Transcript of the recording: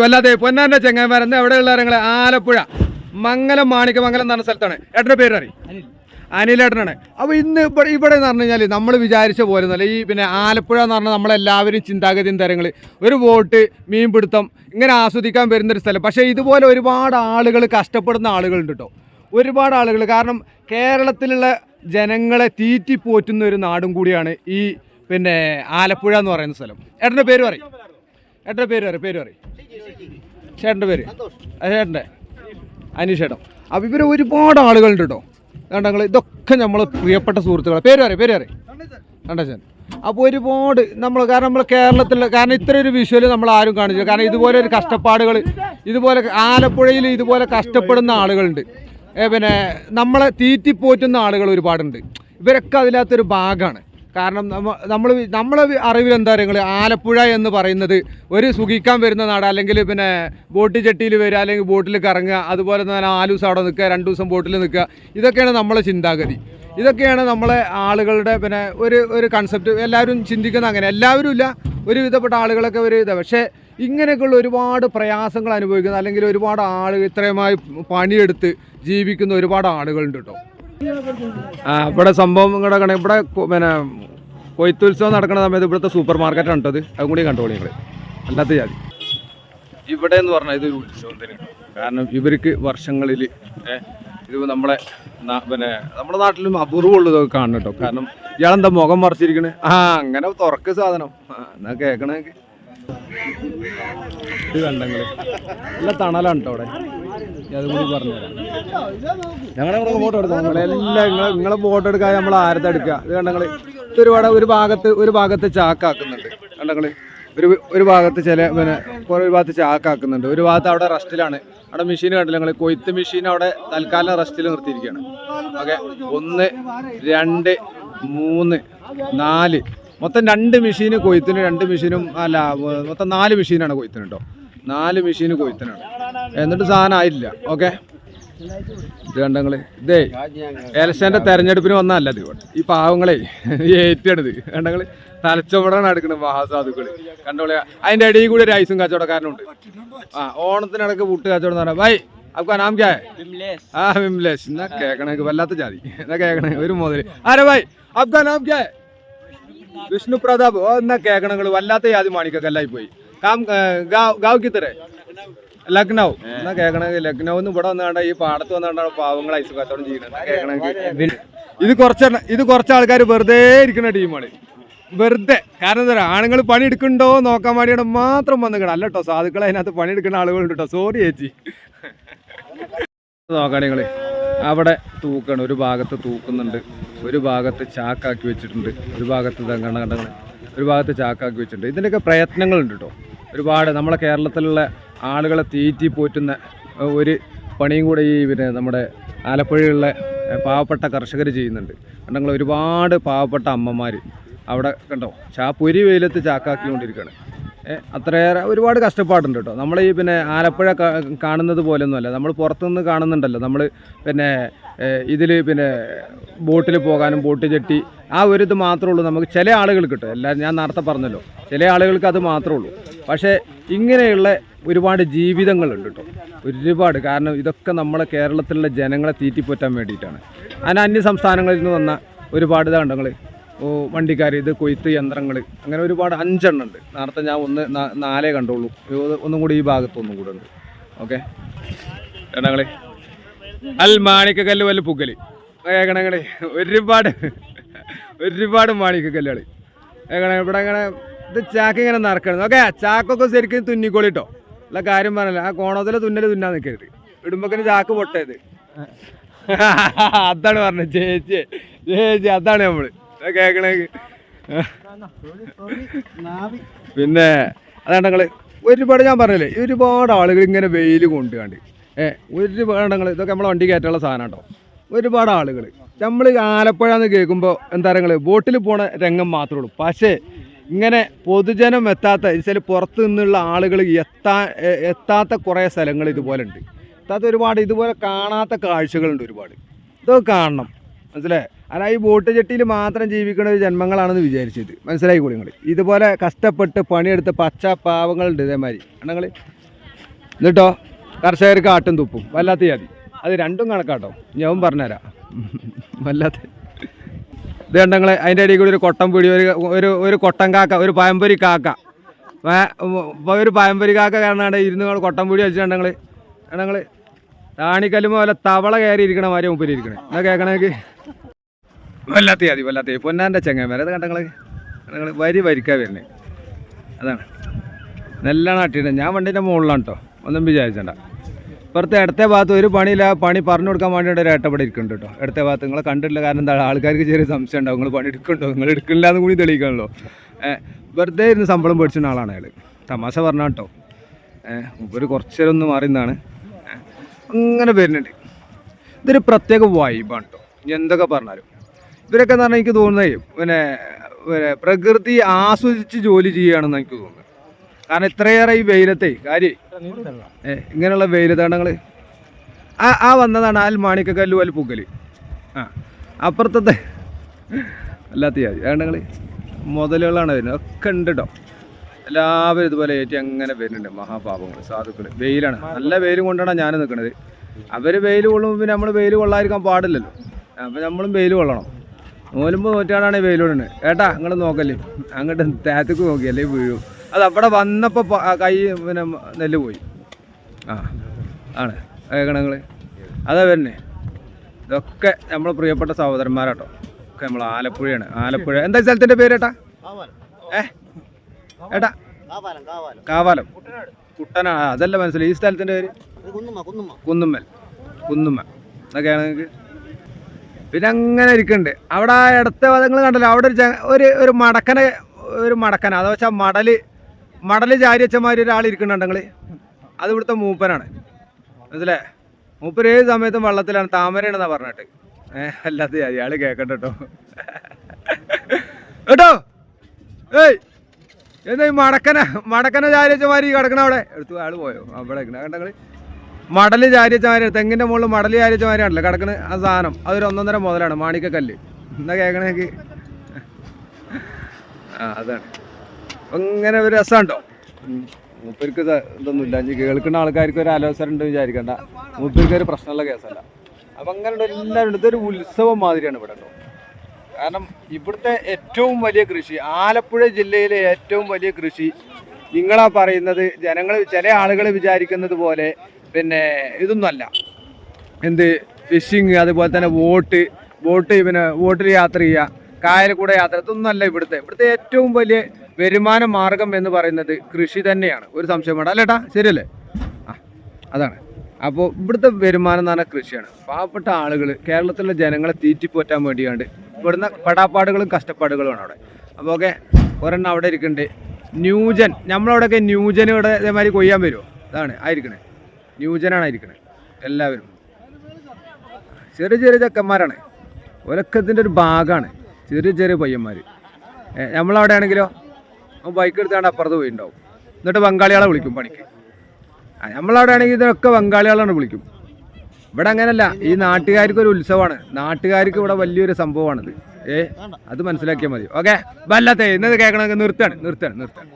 വല്ലാതെ പൊന്നാന്റെ ചെങ്ങന്മാരെന്ന് എവിടെയുള്ള ഇറങ്ങളെ ആലപ്പുഴ. മംഗലം മാണിക്യമംഗലം എന്ന് പറഞ്ഞ സ്ഥലത്താണ്. ഏട്ടന്റെ പേര് അറിയും അനിലേട്ടനാണ്. അപ്പോൾ ഇന്ന് ഇവിടെ ഇവിടെ എന്ന് പറഞ്ഞു കഴിഞ്ഞാൽ നമ്മൾ വിചാരിച്ച പോലെ നല്ല ഈ പിന്നെ ആലപ്പുഴ എന്ന് പറഞ്ഞാൽ നമ്മളെല്ലാവരും ചിന്താഗതിയും തരങ്ങൾ ഒരു വോട്ട് മീൻപിടുത്തം ഇങ്ങനെ ആസ്വദിക്കാൻ വരുന്നൊരു സ്ഥലം. പക്ഷേ ഇതുപോലെ ഒരുപാട് ആളുകൾ കഷ്ടപ്പെടുന്ന ആളുകളുണ്ട് കേട്ടോ. ഒരുപാട് ആളുകൾ കാരണം കേരളത്തിലുള്ള ജനങ്ങളെ തീറ്റിപ്പോറ്റുന്ന ഒരു നാടും കൂടിയാണ് ഈ പിന്നെ ആലപ്പുഴ എന്ന് പറയുന്ന സ്ഥലം. ഏട്ടന്റെ പേര് പറയും. ഏട്ടന്റെ പേര് പറയും പേര് പറയും. ചേട്ടന്റെ പേര്? ചേട്ടന്റെ. അനീഷേട്ടൻ അപ്പോൾ ഇവർ ഒരുപാട് ആളുകളുണ്ട് കേട്ടോ. ഞങ്ങൾ ഇതൊക്കെ നമ്മൾ പ്രിയപ്പെട്ട സുഹൃത്തുക്കളെ. പേര് അറിയാം പേര് അറിയാം കണ്ടച്ചൻ അപ്പോൾ ഒരുപാട് നമ്മൾ കാരണം നമ്മൾ കേരളത്തിൽ കാരണം ഇത്ര ഒരു വിഷ്വൽ നമ്മൾ ആരും കാണിച്ചില്ല. കാരണം ഇതുപോലെ ഒരു കഷ്ടപ്പാടുകൾ ഇതുപോലെ ആലപ്പുഴയിൽ ഇതുപോലെ കഷ്ടപ്പെടുന്ന ആളുകളുണ്ട്. പിന്നെ നമ്മളെ തീറ്റിപ്പോറ്റുന്ന ആളുകൾ ഒരുപാടുണ്ട്. ഇവരൊക്കെ അതിനകത്തൊരു ഭാഗമാണ് കാരണം നമ്മൾ നമ്മളെ അറിവിൽ എന്താ പറയുക ആലപ്പുഴ എന്ന് പറയുന്നത് ഒരു സുഖിക്കാൻ വരുന്ന നാട്. അല്ലെങ്കിൽ പിന്നെ ബോട്ട് ചട്ടിയിൽ വരിക അല്ലെങ്കിൽ ബോട്ടിൽ കറങ്ങുക അതുപോലെ തന്നെ നാല് ദിവസം അവിടെ നിൽക്കുക രണ്ട് ദിവസം ബോട്ടിൽ നിൽക്കുക. ഇതൊക്കെയാണ് നമ്മളെ ചിന്താഗതി. ഇതൊക്കെയാണ് നമ്മളെ ആളുകളുടെ പിന്നെ ഒരു ഒരു കൺസെപ്റ്റ് എല്ലാവരും ചിന്തിക്കുന്ന അങ്ങനെ. എല്ലാവരും ഇല്ല. ഒരുവിധപ്പെട്ട ആളുകളൊക്കെ ഒരു ഇത്. പക്ഷേ ഇങ്ങനെയൊക്കെയുള്ള ഒരുപാട് പ്രയാസങ്ങൾ അനുഭവിക്കുന്ന അല്ലെങ്കിൽ ഒരുപാട് ആളുകൾ ഇത്രയുമായി പണിയെടുത്ത് ജീവിക്കുന്ന ഒരുപാട് ആളുകളുണ്ട് കേട്ടോ. ആ ഇവിടെ സംഭവം ഇവിടെ ഇവിടെ പിന്നെ കൊയ്ത്തുത്സവം നടക്കുന്ന സമയത്ത് ഇവിടുത്തെ സൂപ്പർ മാർക്കറ്റ് കേട്ടത് അതും കൂടി കണ്ടോളി നിങ്ങൾ അല്ലാത്ത ജാതി. ഇവിടെ എന്ന് പറഞ്ഞാൽ ഇതൊരു ഉത്സവം തന്നെയാണ്. കാരണം ഇവർക്ക് വർഷങ്ങളിൽ ഇത് നമ്മളെ പിന്നെ നമ്മുടെ നാട്ടിലും അപൂർവമുള്ളതൊക്കെ കാണണം കാരണം ഇയാളെന്താ മുഖം മറിച്ചിരിക്കണേ? ആ അങ്ങനെ തുറക്ക് സാധനം. എന്നാ കേക്കണേ ഇത് കണ്ടങ്ങൾ. നല്ല തണലാണ് അവിടെ. അതുകൂടി അതും കൂടി പറഞ്ഞുതരാം. ഞങ്ങളെ ഫോട്ടോ എടുക്കാം നമ്മളെല്ലാം നിങ്ങളെ നിങ്ങളെ ഫോട്ടോ എടുക്കാൻ നമ്മൾ ആരത്തെ എടുക്കുക ഇത് കണ്ടങ്ങൾ. ഇത് ഒരുപാട് ഒരു ഭാഗത്ത് ഒരു ഭാഗത്ത് ചാക്കാക്കുന്നുണ്ട്. കണ്ടങ്ങൾ. ഒരു ഒരു ഭാഗത്ത് ചില പിന്നെ കുറേ ഭാഗത്ത് ചാക്കാക്കുന്നുണ്ട്. ഒരു ഭാഗത്ത് അവിടെ റസ്റ്റിലാണ്. അവിടെ മെഷീൻ കണ്ടില്ല ഞങ്ങൾ കൊയ്ത്ത് മെഷീൻ അവിടെ തൽക്കാലം റെസ്റ്റിൽ നിർത്തിയിരിക്കുകയാണ് ഓക്കെ? ഒന്ന് രണ്ട് മൂന്ന് നാല് മൊത്തം രണ്ട് മെഷീന് കൊയ്ത്തിന് രണ്ട് മെഷീനും അല്ല മൊത്തം നാല് മെഷീനാണ് കൊയ്ത്തിന് കേട്ടോ നാല് മെഷീന് കൊയ്ത്തിനാണ്. എന്നിട്ട് സാധനം ആയില്ല ഓക്കെ? ഇത് ഇതേ എലക്ഷന്റെ തെരഞ്ഞെടുപ്പിന് വന്നല്ല ഇത്. ഇവിടെ ഈ പാവങ്ങളെ ഏറ്റാണിത് കണ്ടങ്ങൾ തലച്ചോടാണ് എടുക്കുന്നത് മഹാസാധുക്കൾ. കണ്ടോളിയ അതിന്റെ ഇടയിൽ കൂടി ഒരു ഐസും കച്ചവടക്കാരനുണ്ട് ആ ഓണത്തിനിടക്ക് പൂട്ട് കച്ചവടം എന്ന് പറഞ്ഞാൽ ബൈ അഫ്ഗാൻ ആ വിംലേഷ്. എന്നാ കേക്കണേക്ക് വല്ലാത്ത ജാതി. എന്നാ കേക്കണേ ഒരു മുതൽ ആരെ ബൈ അഫ്ഗാൻ ആം വിഷ്ണു പ്രതാപ് എന്നാ കേക്കണങ്ങൾ? വല്ലാത്ത യാതി മാണിക്കല്ലായി പോയി കാം ഗാവ് ലക്നൗ. എന്നാ കേക്കണേ? ലക്നൗ എന്ന് ഇവിടെ വന്നാണ്ട ഈ പാടത്ത് വന്നാണ്ടാണ് പാവങ്ങൾ ഐസ് കച്ചവടം ചെയ്യുന്നത്. ഇത് കുറച്ച് ഇത് കുറച്ച് ആൾക്കാർ വെറുതെ ഇരിക്കുന്ന ടീമാണ്. വെറുതെ. കാരണം എന്താ പറയുക ആണുങ്ങൾ പണിയെടുക്കണ്ടോ നോക്കാൻ വേണ്ടിയാണ് മാത്രം വന്നിക്കണം അല്ല കേട്ടോ സാധുക്കൾ അതിനകത്ത് പണിയെടുക്കുന്ന ആളുകളുണ്ട് കേട്ടോ സോറി ചേച്ചി. നോക്കാം നിങ്ങൾ അവിടെ തൂക്കാണ് ഒരു ഭാഗത്ത് തൂക്കുന്നുണ്ട്. ഒരു ഭാഗത്ത് ചാക്കാക്കി വെച്ചിട്ടുണ്ട് ഒരു ഭാഗത്ത് കണ്ട ഒരു ഭാഗത്ത് ചാക്കാക്കി വെച്ചിട്ടുണ്ട്. ഇതിന്റെയൊക്കെ പ്രയത്നങ്ങളുണ്ട് കേട്ടോ. ഒരുപാട് നമ്മളെ കേരളത്തിലുള്ള ആളുകളെ തീറ്റി പോറ്റുന്ന ഒരു പണിയും കൂടെ ഈ പിന്നെ നമ്മുടെ ആലപ്പുഴയിലുള്ള പാവപ്പെട്ട കർഷകർ ചെയ്യുന്നുണ്ട്. കണ്ടങ്ങൾ ഒരുപാട് പാവപ്പെട്ട അമ്മമാർ അവിടെ കണ്ടോ? ചാ പൊരി വെയിലത്ത് ചാക്കാക്കിക്കൊണ്ടിരിക്കുകയാണ് അത്രയേറെ ഒരുപാട് കഷ്ടപ്പാടുണ്ട് കേട്ടോ. നമ്മൾ ഈ പിന്നെ ആലപ്പുഴ കാണുന്നത് പോലെയൊന്നുമല്ല നമ്മൾ പുറത്തുനിന്ന് കാണുന്നുണ്ടല്ലോ. നമ്മൾ പിന്നെ ഇതിൽ പിന്നെ ബോട്ടിൽ പോകാനും ബോട്ട് ചെട്ടി ആ ഒരു ഇത് മാത്രമേ ഉള്ളൂ. നമുക്ക് ചില ആളുകൾക്ക് കിട്ടും. എല്ലാം ഞാൻ നേരത്തെ പറഞ്ഞല്ലോ. ചില ആളുകൾക്ക് അത് മാത്രമേ ഉള്ളൂ. പക്ഷേ ഇങ്ങനെയുള്ള ഒരുപാട് ജീവിതങ്ങളുണ്ട് കേട്ടോ. ഒരുപാട്. കാരണം ഇതൊക്കെ നമ്മളെ കേരളത്തിലുള്ള ജനങ്ങളെ തീറ്റിപ്പോറ്റാൻ വേണ്ടിയിട്ടാണ്. അതിന് അന്യ സംസ്ഥാനങ്ങളിൽ നിന്ന് വന്ന ഒരുപാട് ഇതാണ്ടങ്ങൾ വണ്ടിക്കാർ ഇത് കൊയ്ത്ത് യന്ത്രങ്ങൾ അങ്ങനെ ഒരുപാട് അഞ്ചെണ്ണം ഉണ്ട്. നേരത്തെ ഞാൻ ഒന്ന് നാലേ കണ്ടുള്ളൂ. ഒന്നും കൂടി ഈ ഭാഗത്ത് ഒന്നും കൂടെ ഉണ്ട്. ഓക്കെ? എണ്ണങ്ങളെ അൽ മാണിക്ക കല്ല് വല്ല പുകൽ. ഏകണങ്ങളെ ഒരുപാട് ഒരുപാട് മാണിക്ക കല്ലുകൾ ഏകണ ഇവിടെ ഇങ്ങനെ ഇത് ചാക്ക് ഇങ്ങനെ നടക്കണം ഓക്കെ ചാക്കൊക്കെ ശരിക്കും തുന്നിക്കോളിട്ടോ അല്ല കാര്യം പറഞ്ഞില്ല. ആ കോണത്തിലെ തുന്നൽ തുന്നാൻ നിൽക്കരുത് ഇടുമ്പക്കിന് ചാക്ക് പൊട്ടയത് അതാണ് പറഞ്ഞത്. ചേച്ചി ചേച്ചി അതാണ് നമ്മൾ. കേക്കണേ. പിന്നെ അതാണ് ഞങ്ങൾ ഒരുപാട് ഞാൻ പറഞ്ഞില്ലേ ഒരുപാട് ആളുകൾ ഇങ്ങനെ വെയിൽ കൊണ്ടുകാണ്ട്. ഏ ഒരുപാട് ഞങ്ങൾ ഇതൊക്കെ നമ്മളെ വണ്ടി കയറ്റാനുള്ള സാധനം കേട്ടോ. ഒരുപാട് ആളുകൾ. നമ്മൾ ആലപ്പുഴ എന്ന് കേൾക്കുമ്പോൾ എന്താ പറയുക ബോട്ടിൽ പോണ രംഗം മാത്രമേ ഉള്ളൂ. പക്ഷേ ഇങ്ങനെ പൊതുജനം എത്താത്ത വെച്ചാൽ പുറത്ത് നിന്നുള്ള ആളുകൾ എത്താ എത്താത്ത കുറേ സ്ഥലങ്ങൾ ഇതുപോലെ ഉണ്ട്. എത്താത്ത ഒരുപാട് ഇതുപോലെ കാണാത്ത കാഴ്ചകളുണ്ട് ഒരുപാട്. ഇതൊക്കെ കാണണം. മനസ്സിലായി? അല്ല ഈ ബോട്ട് ജെട്ടിയിൽ മാത്രം ജീവിക്കുന്ന ഒരു ജന്മങ്ങളാണെന്ന് വിചാരിച്ചത്. കൂടി നിങ്ങൾ ഇതുപോലെ കഷ്ടപ്പെട്ട് പണിയെടുത്ത് പച്ച പാവങ്ങളുണ്ട് ഇതേമാതിരി. നിങ്ങൾ എന്നിട്ടോ? കർഷകർക്ക് ആട്ടും തുപ്പും. വല്ലാത്ത ജാതി. അത് രണ്ടും കണക്കാട്ടോ. ഞാൻ പറഞ്ഞുതരാം. വല്ലാത്ത. ഇത് കണ്ടങ്ങളെ അതിന്റെ ഇടയിൽ കൂടി ഒരു കൊട്ടം പിടി ഒരു ഒരു ഒരു കൊട്ടൻ കാക്ക ഒരു പയമ്പൊരി കാക്ക. ഒരു പയമ്പൊരി കാക്ക കാരണം ഇരുന്ന് കൊട്ടം പിടി വെച്ചിട്ടുണ്ടെങ്കിൽ ഞങ്ങൾ താണിക്കല്ലുമ്പോൾ വല്ല തവള കയറി ഇരിക്കണ മാതിരി മുമ്പിൽ ഇരിക്കണേ എന്നാ കേൾക്കണമെങ്കിൽ വല്ലാത്ത അതി വല്ലാത്തേ. പൊന്നാന്റെ ചെങ്ങന്മാരെ അത് കണ്ടങ്ങൾ നിങ്ങൾ വരി വരിക്കാ വരുന്നത് അതാണ്. നല്ല നാട്ടിയിട്ട് ഞാൻ വണ്ടീന്റെ മുകളിലാണ് കേട്ടോ ഒന്നും വിചാരിച്ചണ്ട. ഇപ്പുറത്തെ ഇടത്തെ ഭാഗത്ത് ഒരു പണിയില്ല. പണി പറഞ്ഞു കൊടുക്കാൻ വേണ്ടിയിട്ട് ഒരു ഏട്ടപ്പടി ഇരിക്കുന്നുണ്ട് കേട്ടോ ഇടത്തെ ഭാഗത്ത് നിങ്ങളെ കണ്ടിട്ടില്ല. കാരണം എന്താ? ആൾക്കാർക്ക് ചെറിയ സംശയം ഉണ്ടാവും. നിങ്ങൾ പണി എടുക്കുന്നുണ്ടോ? നിങ്ങൾ എടുക്കില്ല എന്ന് കൂടി തെളിയിക്കണല്ലോ. വെറുതെ ഇരുന്ന് ശമ്പളം പേടിച്ചിരുന്ന ആളാണ് അയാൾ തമാശ പറഞ്ഞ കേട്ടോ ഒരു കുറച്ച് നേരം ഒന്ന് മാറിയെന്നാണ് അങ്ങനെ വരുന്നുണ്ട്. ഇതൊരു പ്രത്യേക വൈബാണ് കേട്ടോ എന്തൊക്കെ പറഞ്ഞാലും. ഇവരൊക്കെ എന്ന് പറഞ്ഞാൽ എനിക്ക് തോന്നുന്നത് പിന്നെ പിന്നെ പ്രകൃതി ആസ്വദിച്ച് ജോലി ചെയ്യുകയാണെന്ന് എനിക്ക് തോന്നുന്നത് കാരണം ഇത്രയേറെ ഈ വെയിലത്തെ കാര്യ. ഇങ്ങനെയുള്ള വെയിലത്താണങ്ങൾ ആ ആ വന്നതാണ് ആൽ മാണിക്കക്കല്ലു അൽ പുകൽ ആ അപ്പുറത്തത്തെ അല്ലാത്ത ജാതി ഏണ്ടങ്ങൾ മുതലുകളാണ് വരുന്നത്. ഒക്കെ ഉണ്ട് കേട്ടോ എല്ലാവരും ഇതുപോലെ ഏറ്റി അങ്ങനെ വരുന്നുണ്ട്. മഹാപാപങ്ങൾ സാധുക്കൾ വെയിലാണ്. നല്ല വെയിലും കൊണ്ടാണ് ഞാൻ നിൽക്കുന്നത് അവർ വെയിൽ കൊള്ളുമ്പോൾ പിന്നെ നമ്മൾ വെയിൽ കൊള്ളാതിരിക്കാൻ പാടില്ലല്ലോ. അപ്പം നമ്മളും വെയിൽ കൊള്ളണം. നൂലുമ്പോൾ നോറ്റാണ് വെയിലോടുന്നത് ഏട്ടാ നിങ്ങൾ നോക്കല്ലേ അങ്ങോട്ട് തേത്തക്ക് നോക്കിയല്ലേ വീഴും. അത് അവിടെ വന്നപ്പോൾ കൈ പിന്നെ നെല്ല് പോയി. ആ ആണ്. കേൾക്കണങ്ങൾ അതാ വരുന്നേ ഇതൊക്കെ നമ്മൾ പ്രിയപ്പെട്ട സഹോദരന്മാരാട്ടോ. ഒക്കെ നമ്മൾ ആലപ്പുഴയാണ്. ആലപ്പുഴ. എന്താ സ്ഥലത്തിന്റെ സ്ഥലത്തിന്റെ പേര് ഏട്ടാ? ഏ? ഏട്ടാ? കാവാലം കാവാലം. കാവാലം. കുട്ടനാ ആ, അതല്ല മനസ്സിലായി. ഈ സ്ഥലത്തിന്റെ പേര്? കുന്നുമ്മൽ കുന്നുമ്മ കുന്നുമ്മ. കുന്നുമ്മൽ. കുന്നുമ്മ അതൊക്കെയാണ് നിങ്ങൾക്ക് പിന്നെ അങ്ങനെ ഇരിക്കുന്നുണ്ട് അവിടെ ആ ഇടത്ത നിങ്ങൾ കണ്ടല്ലോ. അവിടെ ഒരു ഒരു ഒരു മടക്കന ഒരു മടക്കന. അതെന്ന് വെച്ചാൽ മടൽ മടൽ ചാരിയച്ചമാരി ഒരാൾ ഇരിക്കുന്നുണ്ട് നിങ്ങൾ അത് ഇവിടുത്തെ മൂപ്പനാണ്. മനസ്സിലേ മൂപ്പര് ഏത് സമയത്തും വെള്ളത്തിലാണ്. താമരയാണെന്നാണ് പറഞ്ഞിട്ട്. ഏഹ് അല്ലാത്ത അയാൾ കേൾക്കണ്ട കേട്ടോ. കേട്ടോ? ഏയ്! എന്താ ഈ മടക്കന മടക്കന ചാരിയച്ചമാരി കിടക്കണ അവിടെ? എടുത്തു ആൾ പോയോ? അവിടെ കണ്ടങ്ങൾ മടൽ ചാരിയച്ചമാരി തെങ്ങിന്റെ മുകളിൽ മടൽ ചാരിയച്ചമാരിയാണല്ലോ കിടക്കുന്ന ആ സാധനം. അതൊരു ഒന്നൊന്നര മുതലാണ് മാണിക്കക്കല്ല് എന്താ കേൾക്കണേക്ക് ആ അതാണ്. അങ്ങനെ ഒരു രസമുണ്ടോ. മൂപ്പർക്ക് ഇതൊന്നുമില്ല കേൾക്കുന്ന ആൾക്കാർക്ക് ഒരു ആലോചന ഉണ്ട് വിചാരിക്കണ്ട. മൂപ്പർക്ക് ഒരു പ്രശ്നമുള്ള കേസല്ല. അപ്പൊ അങ്ങനെ എല്ലാവരും. ഇതൊരു ഉത്സവം മാതിരിയാണ് ഇവിടെ കേട്ടോ. കാരണം ഇവിടുത്തെ ഏറ്റവും വലിയ കൃഷി ആലപ്പുഴ ജില്ലയിലെ ഏറ്റവും വലിയ കൃഷി നിങ്ങളാ പറയുന്നത് ജനങ്ങൾ ചില ആളുകൾ വിചാരിക്കുന്നത് പോലെ പിന്നെ ഇതൊന്നുമല്ല. എന്ത് ഫിഷിങ് അതുപോലെ തന്നെ ബോട്ട് ബോട്ട് പിന്നെ ബോട്ടിൽ യാത്ര ചെയ്യുക കായൽ കൂടെ യാത്ര ഇതൊന്നുമല്ല ഇവിടുത്തെ. ഇവിടുത്തെ ഏറ്റവും വലിയ വരുമാന മാർഗം എന്ന് പറയുന്നത് കൃഷി തന്നെയാണ്. ഒരു സംശയം വേണ്ട. അല്ലേട്ടാ ശരിയല്ലേ? ആ അതാണ്. അപ്പോൾ ഇവിടുത്തെ വരുമാനം എന്ന് പറഞ്ഞാൽ കൃഷിയാണ്. പാവപ്പെട്ട ആളുകൾ കേരളത്തിലെ ജനങ്ങളെ തീറ്റിപ്പോറ്റാൻ വേണ്ടിയാണ്ട് ഇവിടുന്ന് പടാപ്പാടുകളും കഷ്ടപ്പാടുകളുമാണ് അവിടെ. അപ്പോൾ ഓക്കെ ഒരെണ്ണം അവിടെ ഇരിക്കുന്നുണ്ട്. ന്യൂജൻ. നമ്മളവിടെയൊക്കെ ന്യൂജൻ ഇവിടെ ഇതേമാതിരി കൊയ്യാൻ വരുമോ? അതാണ് ആയിരിക്കണേ. ന്യൂജനാണ് ഇരിക്കുന്നത് എല്ലാവരും. ചെറിയ ചെറിയ ചെക്കന്മാരാണ്. ഒലക്കത്തിന്റെ ഒരു ഭാഗമാണ് ചെറിയ ചെറിയ പയ്യന്മാർ നമ്മളവിടെ ആണെങ്കിലോ ബൈക്ക് എടുത്താണ്ട് അപ്പുറത്ത് പോയിട്ടുണ്ടാവും എന്നിട്ട് ബംഗാളികളെ വിളിക്കും പണിക്ക്. നമ്മളവിടെ ആണെങ്കിൽ ഇതൊക്കെ ബംഗാളികളാണ് വിളിക്കും. ഇവിടെ അങ്ങനല്ല ഈ നാട്ടുകാർക്ക് ഒരു ഉത്സവമാണ്. നാട്ടുകാർക്ക് ഇവിടെ വലിയൊരു സംഭവമാണിത്. ഏ അത് മനസ്സിലാക്കിയാൽ മതി. ഓക്കെ? വല്ലാത്ത ഇന്നത് കേൾക്കണമെങ്കിൽ നിർത്താണ് നിർത്താണ് നിർത്താണ്.